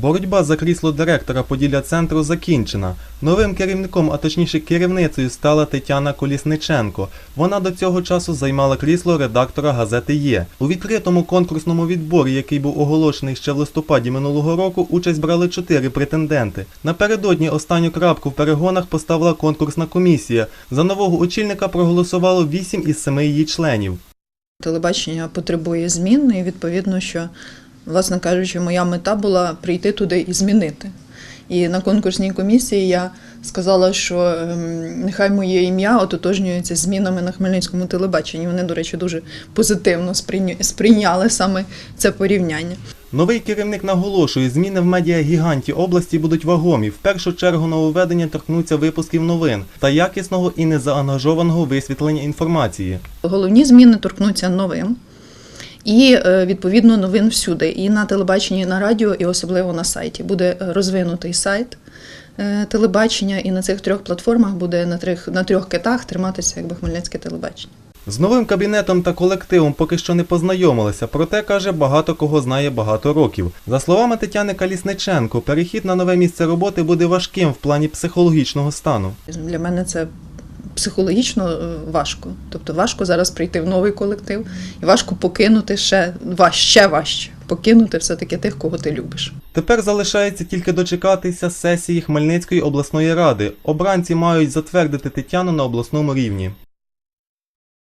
Боротьба за крісло директора Поділля центру закінчена. Новим керівником, а точніше керівницею, стала Тетяна Колісниченко. Вона до цього часу займала крісло редактора газети Є. У відкритому конкурсному відборі, який був оголошений ще в листопаді минулого року, участь брали чотири претенденти. Напередодні останню крапку в перегонах поставила конкурсна комісія. За нового очільника проголосувало вісім із семи її членів. Телебачення потребує змін, і відповідно, що, власне кажучи, моя мета була прийти туди і змінити. І на конкурсній комісії я сказала, що ем, нехай моє ім'я ототожнюється змінами на Хмельницькому телебаченні. Вони, до речі, дуже позитивно сприйняли саме це порівняння. Новий керівник наголошує, зміни в медіагіганті області будуть вагомі. В першу чергу нововведення торкнуться випусків новин та якісного і незаангажованого висвітлення інформації. Головні зміни торкнуться новин. І е, відповідно новин всюди, і на телебаченні, і на радіо, і особливо на сайті. Буде е, розвинутий сайт е, телебачення, і на цих трьох платформах буде на трьох, на трьох китах триматися якби хмельницьке телебачення. З новим кабінетом та колективом поки що не познайомилися, проте каже, багато кого знає багато років. За словами Тетяни Калісниченко, перехід на нове місце роботи буде важким в плані психологічного стану. Для мене це психологічно е, важко. Тобто важко зараз прийти в новий колектив, і важко покинути ще важ, ще важче. Покинути все-таки тих, кого ти любиш. Тепер залишається тільки дочекатися сесії Хмельницької обласної ради. Обранці мають затвердити Тетяну на обласному рівні.